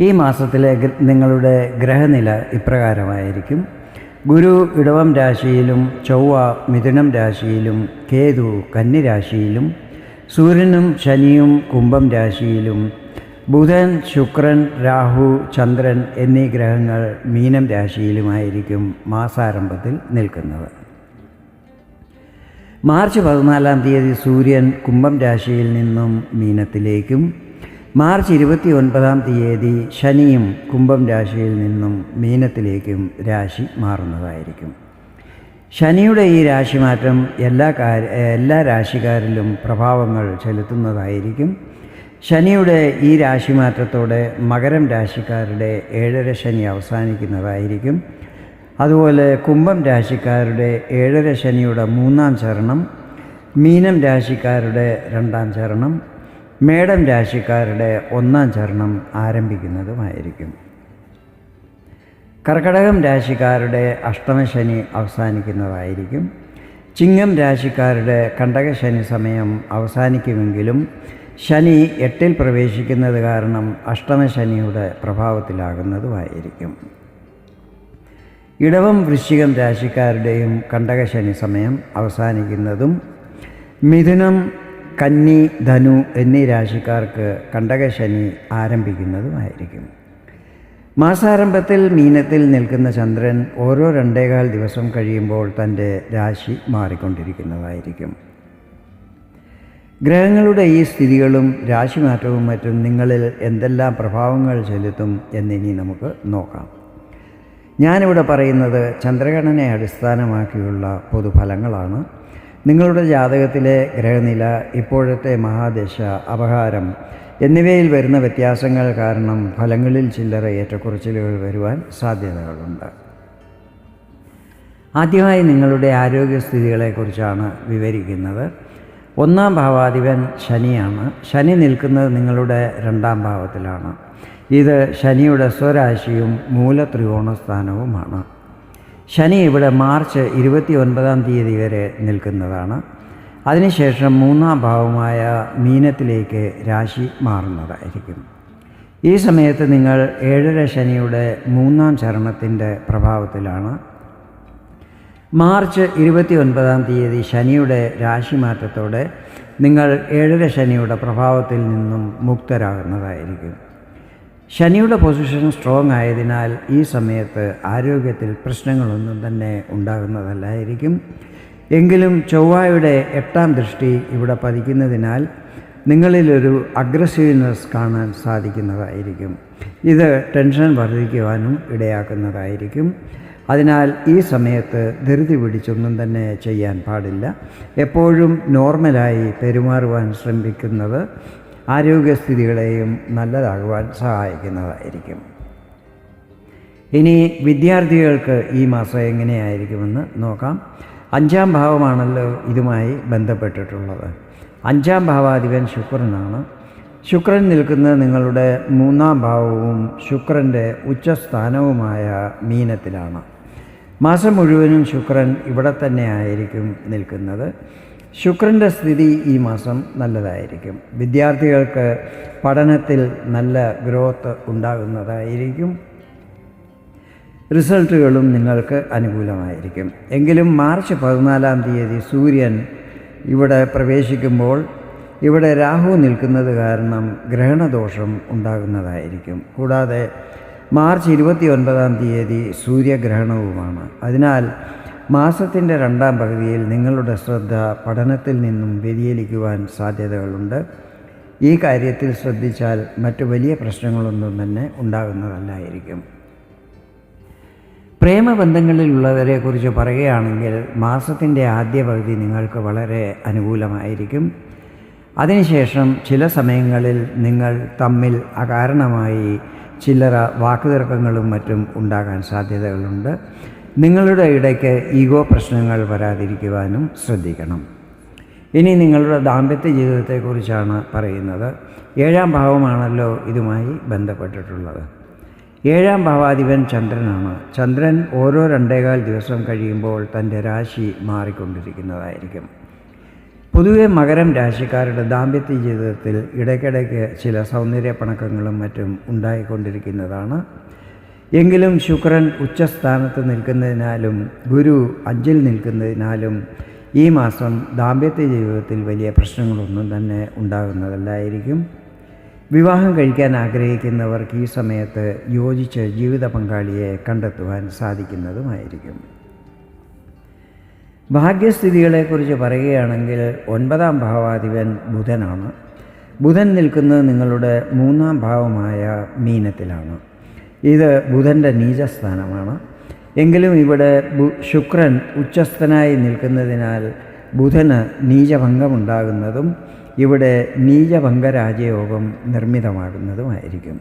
ഈ മാസത്തിലെ നിങ്ങളുടെ ഗ്രഹനില ഇപ്രകാരമായിരിക്കും. ഗുരു ഇടവം രാശിയിലും ചൊവ്വ മിഥുനം രാശിയിലും കേതു കന്നിരാശിയിലും സൂര്യനും ശനിയും കുംഭം രാശിയിലും ബുധൻ ശുക്രൻ രാഹു ചന്ദ്രൻ എന്നീ ഗ്രഹങ്ങൾ മീനം രാശിയിലുമായിരിക്കും മാസാരംഭത്തിൽ നിൽക്കുന്നത്. മാർച്ച് പതിനാലാം തീയതി സൂര്യൻ കുംഭം രാശിയിൽ നിന്നും മീനത്തിലേക്കും മാർച്ച് ഇരുപത്തി ഒൻപതാം തീയതി ശനിയും കുംഭം രാശിയിൽ നിന്നും മീനത്തിലേക്കും രാശി മാറുന്നതായിരിക്കും. ശനിയുടെ ഈ രാശിമാറ്റം എല്ലാ കാര്യ എല്ലാ രാശിക്കാരിലും പ്രഭാവങ്ങൾ ചെലുത്തുന്നതായിരിക്കും. ശനിയുടെ ഈ രാശിമാറ്റത്തോടെ മകരം രാശിക്കാരുടെ ഏഴര ശനി അവസാനിക്കുന്നതായിരിക്കും. അതുപോലെ കുംഭം രാശിക്കാരുടെ ഏഴര ശനിയുടെ മൂന്നാം ചരണം മീനം രാശിക്കാരുടെ രണ്ടാം ചരണം മേടം രാശിക്കാരുടെ ഒന്നാം ചരണം ആരംഭിക്കുന്നതുമായിരിക്കും. കർക്കടകം രാശിക്കാരുടെ അഷ്ടമശനി അവസാനിക്കുന്നതായിരിക്കും. ചിങ്ങം രാശിക്കാരുടെ കണ്ടകശനി സമയം അവസാനിക്കുമെങ്കിലും ശനി എട്ടിൽ പ്രവേശിക്കുന്നത് കാരണം അഷ്ടമശനിയുടെ പ്രഭാവത്തിലാകുന്നതുമായിരിക്കും. ഇടവം വൃശ്ചികം രാശിക്കാരുടെയും കണ്ടകശനി സമയം അവസാനിക്കുന്നതും മിഥുനം കന്നി ധനു എന്നീ രാശിക്കാർക്ക് കണ്ടകശനി ആരംഭിക്കുന്നതുമായിരിക്കും. മാസാരംഭത്തിൽ മീനത്തിൽ നിൽക്കുന്ന ചന്ദ്രൻ ഓരോ രണ്ടേകാൽ ദിവസം കഴിയുമ്പോൾ തന്റെ രാശി മാറിക്കൊണ്ടിരിക്കുന്നതായിരിക്കും. ഗ്രഹങ്ങളുടെ ഈ സ്ഥിതികളും രാശിമാറ്റവും മറ്റും നിങ്ങളിൽ എന്തെല്ലാം പ്രഭാവങ്ങൾ ചെലുത്തും എന്നിനി നമുക്ക് നോക്കാം. ഞാനിവിടെ പറയുന്നത് ചന്ദ്രഗണനെ അടിസ്ഥാനമാക്കിയുള്ള പൊതുഫലങ്ങളാണ്. നിങ്ങളുടെ ജാതകത്തിലെ ഗ്രഹനില ഇപ്പോഴത്തെ മഹാദശ അപഹാരം എന്നിവയിൽ വരുന്ന വ്യത്യാസങ്ങൾ കാരണം ഫലങ്ങളിൽ ചില്ലറ ഏറ്റക്കുറച്ചിലുകൾ വരുവാൻ സാധ്യതകളുണ്ട്. ആദ്യമായി നിങ്ങളുടെ ആരോഗ്യസ്ഥിതികളെക്കുറിച്ചാണ് വിവരിക്കുന്നത്. ഒന്നാം ഭാവാധിപൻ ശനിയാണ്. ശനി നിൽക്കുന്നത് നിങ്ങളുടെ രണ്ടാം ഭാവത്തിലാണ്. ഇത് ശനിയുടെ സ്വരാശിയും മൂലത്രികോണ സ്ഥാനവുമാണ്. ശനി ഇവിടെ മാർച്ച് ഇരുപത്തി ഒൻപതാം തീയതി വരെ നിൽക്കുന്നതാണ്. അതിനുശേഷം മൂന്നാം ഭാവമായ മീനത്തിലേക്ക് രാശി മാറുന്നതായിരിക്കും. ഈ സമയത്ത് നിങ്ങൾ ഏഴര ശനിയുടെ മൂന്നാം ചരണത്തിന്റെ പ്രഭാവത്തിലാണ്. മാർച്ച് ഇരുപത്തി ഒൻപതാം തീയതി ശനിയുടെ രാശി മാറ്റത്തോടെ നിങ്ങൾ ഏഴര ശനിയുടെ പ്രഭാവത്തിൽ നിന്നും മുക്തരാകുന്നതായിരിക്കും. ശനിയുടെ പൊസിഷൻ സ്ട്രോങ് ആയതിനാൽ ഈ സമയത്ത് ആരോഗ്യത്തിൽ പ്രശ്നങ്ങളൊന്നും തന്നെ ഉണ്ടാകുന്നതല്ലായിരിക്കും. എങ്കിലും ചൊവ്വായുടെ എട്ടാം ദൃഷ്ടി ഇവിടെ പതിക്കുന്നതിനാൽ നിങ്ങളിലൊരു അഗ്രസീവ്നെസ് കാണാൻ സാധിക്കുന്നതായിരിക്കും. ഇത് ടെൻഷൻ വർദ്ധിക്കുവാനും ഇടയാക്കുന്നതായിരിക്കും. അതിനാൽ ഈ സമയത്ത് ധൃതി പിടിച്ചൊന്നും തന്നെ ചെയ്യാൻ പാടില്ല. എപ്പോഴും നോർമലായി പെരുമാറുവാൻ ശ്രമിക്കുന്നത് ആരോഗ്യസ്ഥിതികളെയും നല്ലതാകുവാൻ സഹായിക്കുന്നതായിരിക്കും. ഇനി വിദ്യാർത്ഥികൾക്ക് ഈ മാസം എങ്ങനെയായിരിക്കുമെന്ന് നോക്കാം. അഞ്ചാം ഭാവമാണല്ലോ ഇതുമായി ബന്ധപ്പെട്ടിട്ടുള്ളത്. അഞ്ചാം ഭാവാധിപൻ ശുക്രനാണ്. ശുക്രൻ നിൽക്കുന്ന നിങ്ങളുടെ മൂന്നാം ഭാവവും ശുക്രന്റെ ഉച്ചസ്ഥാനവുമായ മീനത്തിലാണ്. മാസം മുഴുവനും ശുക്രൻ ഇവിടെ തന്നെ ആയിരിക്കും നിൽക്കുന്നത്. ശുക്രന്റെ സ്ഥിതി ഈ മാസം നല്ലതായിരിക്കും. വിദ്യാർത്ഥികൾക്ക് പഠനത്തിൽ നല്ല ഗ്രോത്ത് ഉണ്ടാകുന്നതായിരിക്കും. റിസൾട്ടുകളും നിങ്ങൾക്ക് അനുകൂലമായിരിക്കും. എങ്കിലും മാർച്ച് പതിനാലാം തീയതി സൂര്യൻ ഇവിടെ പ്രവേശിക്കുമ്പോൾ ഇവിടെ രാഹു നിൽക്കുന്നത് കാരണം ഗ്രഹണദോഷം ഉണ്ടാകുന്നതായിരിക്കും. കൂടാതെ മാർച്ച് ഇരുപത്തി ഒൻപതാം തീയതി സൂര്യഗ്രഹണവുമാണ്. അതിനാൽ മാസത്തിന്റെ രണ്ടാം പകുതിയിൽ നിങ്ങളുടെ ശ്രദ്ധ പഠനത്തിൽ നിന്നും വ്യതിചലിക്കുവാൻ സാധ്യതകളുണ്ട്. ഈ കാര്യത്തിൽ ശ്രദ്ധിച്ചാൽ മറ്റു വലിയ പ്രശ്നങ്ങളൊന്നും തന്നെ ഉണ്ടാകുന്നതല്ലായിരിക്കും. പ്രേമബന്ധങ്ങളിലുള്ളവരെ കുറിച്ച് പറയുകയാണെങ്കിൽ മാസത്തിന്റെ ആദ്യ പകുതി നിങ്ങൾക്ക് വളരെ അനുകൂലമായിരിക്കും. അതിനുശേഷം ചില സമയങ്ങളിൽ നിങ്ങൾ തമ്മിൽ അകാരണമായി ചില്ലറ വാക്കുതർക്കങ്ങളും മറ്റും ഉണ്ടാകാൻ സാധ്യതകളുണ്ട്. നിങ്ങളുടെ ഇടയ്ക്ക് ഈഗോ പ്രശ്നങ്ങൾ വരാതിരിക്കുവാനും ശ്രദ്ധിക്കണം. ഇനി നിങ്ങളുടെ ദാമ്പത്യ ജീവിതത്തെക്കുറിച്ചാണ് പറയുന്നത്. ഏഴാം ഭാവമാണല്ലോ ഇതുമായി ബന്ധപ്പെട്ടിട്ടുള്ളത്. ഏഴാം ഭാവാധിപൻ ചന്ദ്രനാണ്. ചന്ദ്രൻ ഓരോ രണ്ടേകാൽ ദിവസം കഴിയുമ്പോൾ തന്റെ രാശി മാറിക്കൊണ്ടിരിക്കുന്നതായിരിക്കും. പൊതുവെ മകരം രാശിക്കാരുടെ ദാമ്പത്യ ജീവിതത്തിൽ ഇടയ്ക്കിടയ്ക്ക് ചില സൗന്ദര്യപ്പണക്കങ്ങളും മറ്റും ഉണ്ടായിക്കൊണ്ടിരിക്കുന്നതാണ്. എങ്കിലും ശുക്രൻ ഉച്ചസ്ഥാനത്ത് നിൽക്കുന്നതിനാലും ഗുരു അഞ്ചിൽ നിൽക്കുന്നതിനാലും ഈ മാസം ദാമ്പത്യ ജീവിതത്തിൽ വലിയ പ്രശ്നങ്ങളൊന്നും തന്നെ ഉണ്ടാകുന്നതല്ലായിരിക്കും. വിവാഹം കഴിക്കാൻ ആഗ്രഹിക്കുന്നവർക്ക് ഈ സമയത്ത് യോജിച്ച് ജീവിത പങ്കാളിയെ കണ്ടെത്തുവാൻ സാധിക്കുന്നതുമായിരിക്കും. ഭാഗ്യസ്ഥിതികളെക്കുറിച്ച് പറയുകയാണെങ്കിൽ ഒൻപതാം ഭാവാധിപൻ ബുധനാണ്. ബുധൻ നിൽക്കുന്നത് നിങ്ങളുടെ മൂന്നാം ഭാവമായ മീനത്തിലാണ്. ഇത് ബുധന്റെ നീചസ്ഥാനമാണ്. എങ്കിലും ഇവിടെ ശുക്രൻ ഉച്ചസ്ഥനായി നിൽക്കുന്നതിനാൽ ബുധന് നീചഭംഗമുണ്ടാകുന്നതും ഇവിടെ നീചഭംഗ രാജയോഗം നിർമ്മിതമാകുന്നതുമായിരിക്കും.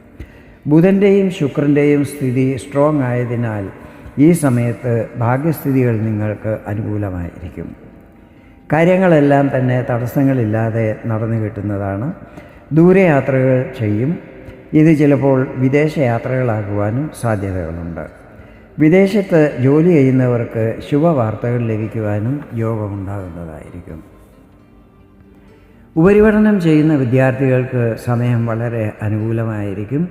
ബുധന്റെയും ശുക്രന്റെയും സ്ഥിതി സ്ട്രോങ് ആയതിനാൽ ഈ സമയത്ത് ഭാഗ്യസ്ഥിതികൾ നിങ്ങൾക്ക് അനുകൂലമായിരിക്കും. കാര്യങ്ങളെല്ലാം തന്നെ തടസ്സങ്ങളില്ലാതെ നടന്നു കിട്ടുന്നതാണ്. ദൂരയാത്രകൾ ചെയ്യും. ഇത് ചിലപ്പോൾ വിദേശയാത്രകളാകുവാനും സാധ്യതകളുണ്ട്. വിദേശത്ത് ജോലി ചെയ്യുന്നവർക്ക് ശുഭവാർത്തകൾ ലഭിക്കുവാനും യോഗമുണ്ടാകുന്നതായിരിക്കും. ഉപരിപഠനം ചെയ്യുന്ന വിദ്യാർത്ഥികൾക്ക് സമയം വളരെ അനുകൂലമായിരിക്കും.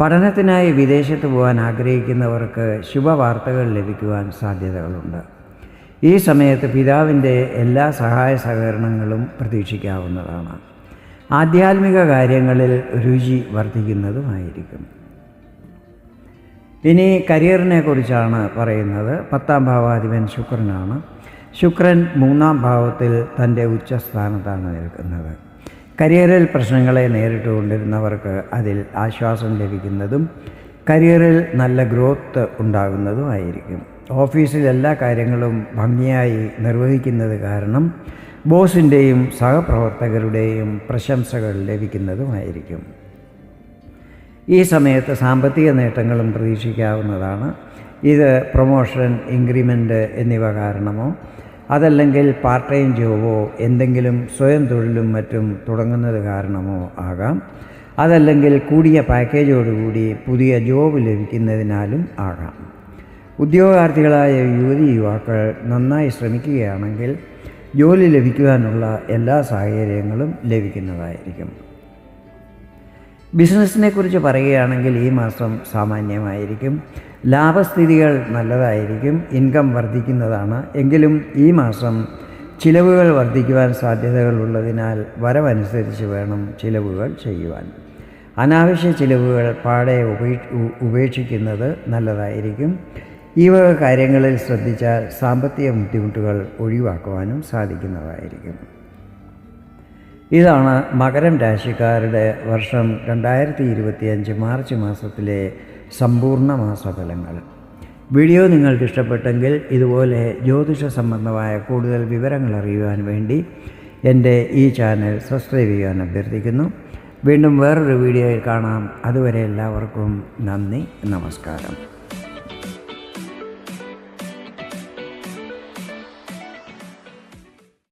പഠനത്തിനായി വിദേശത്ത് പോകാൻ ആഗ്രഹിക്കുന്നവർക്ക് ശുഭവാർത്തകൾ ലഭിക്കുവാൻ സാധ്യതകളുണ്ട്. ഈ സമയത്ത് പിതാവിന്റെ എല്ലാ സഹായ സഹകരണങ്ങളും പ്രതീക്ഷിക്കാവുന്നതാണ്. ആധ്യാത്മിക കാര്യങ്ങളിൽ രുചി വർദ്ധിക്കുന്നതുമായിരിക്കും. ഇനി കരിയറിനെ കുറിച്ചാണ് പറയുന്നത്. പത്താം ഭാവാധിപൻ ശുക്രനാണ്. ശുക്രൻ മൂന്നാം ഭാവത്തിൽ തന്റെ ഉച്ചസ്ഥാനത്താണ് നിൽക്കുന്നത്. കരിയറിൽ പ്രശ്നങ്ങളെ നേരിട്ടുകൊണ്ടിരുന്നവർക്ക് അതിൽ ആശ്വാസം ലഭിക്കുന്നതും കരിയറിൽ നല്ല ഗ്രോത്ത് ഉണ്ടാകുന്നതുമായിരിക്കും. ഓഫീസിൽ എല്ലാ കാര്യങ്ങളും ഭംഗിയായി നിർവഹിക്കുന്നത് കാരണം ബോസിന്റെയും സഹപ്രവർത്തകരുടെയും പ്രശംസകൾ ലഭിക്കുന്നതുമായിരിക്കും. ഈ സമയത്ത് സാമ്പത്തിക നേട്ടങ്ങളും പ്രതീക്ഷിക്കാവുന്നതാണ്. ഇത് പ്രൊമോഷൻ ഇൻക്രിമെന്റ് എന്നിവ കാരണമോ അതല്ലെങ്കിൽ പാർട്ട് ടൈം ജോബോ എന്തെങ്കിലും സ്വയം തൊഴിലും മറ്റും തുടങ്ങുന്നത് കാരണമോ ആകാം. അതല്ലെങ്കിൽ കൂടിയ പാക്കേജോടുകൂടി പുതിയ ജോബ് ലഭിക്കുന്നതിനാലും ആകാം. ഉദ്യോഗാർത്ഥികളായ യുവതി യുവാക്കൾ നന്നായി ശ്രമിക്കുകയാണെങ്കിൽ ജോലി ലഭിക്കുവാനുള്ള എല്ലാ സാഹചര്യങ്ങളും ലഭിക്കുന്നതായിരിക്കും. ബിസിനസ്സിനെ കുറിച്ച് പറയുകയാണെങ്കിൽ ഈ മാസം സാമാന്യമായിരിക്കും. ലാഭസ്ഥിതികൾ നല്ലതായിരിക്കും. ഇൻകം വർദ്ധിക്കുന്നതാണ്. എങ്കിലും ഈ മാസം ചിലവുകൾ വർദ്ധിക്കുവാൻ സാധ്യതകളുള്ളതിനാൽ വരവനുസരിച്ച് വേണം ചിലവുകൾ ചെയ്യുവാൻ. അനാവശ്യ ചിലവുകൾ പാടെ ഉപേക്ഷിക്കുന്നത് നല്ലതായിരിക്കും. ഈ വക കാര്യങ്ങളിൽ ശ്രദ്ധിച്ചാൽ സാമ്പത്തിക ബുദ്ധിമുട്ടുകൾ ഒഴിവാക്കുവാനും സാധിക്കുന്നതായിരിക്കും. ഇതാണ് മകരം രാശിക്കാരുടെ വർഷം രണ്ടായിരത്തി ഇരുപത്തിയഞ്ച് മാർച്ച് മാസത്തിലെ സമ്പൂർണ മാസഫലങ്ങൾ. വീഡിയോ നിങ്ങൾക്ക് ഇഷ്ടപ്പെട്ടെങ്കിൽ ഇതുപോലെ ജ്യോതിഷ സംബന്ധമായ കൂടുതൽ വിവരങ്ങൾ അറിയുവാൻ വേണ്ടി എന്റെ ഈ ചാനൽ സബ്സ്ക്രൈബ് ചെയ്യാൻ അഭ്യർത്ഥിക്കുന്നു. വീണ്ടും വേറൊരു വീഡിയോയിൽ കാണാം. അതുവരെ എല്ലാവർക്കും നന്ദി നമസ്കാരം.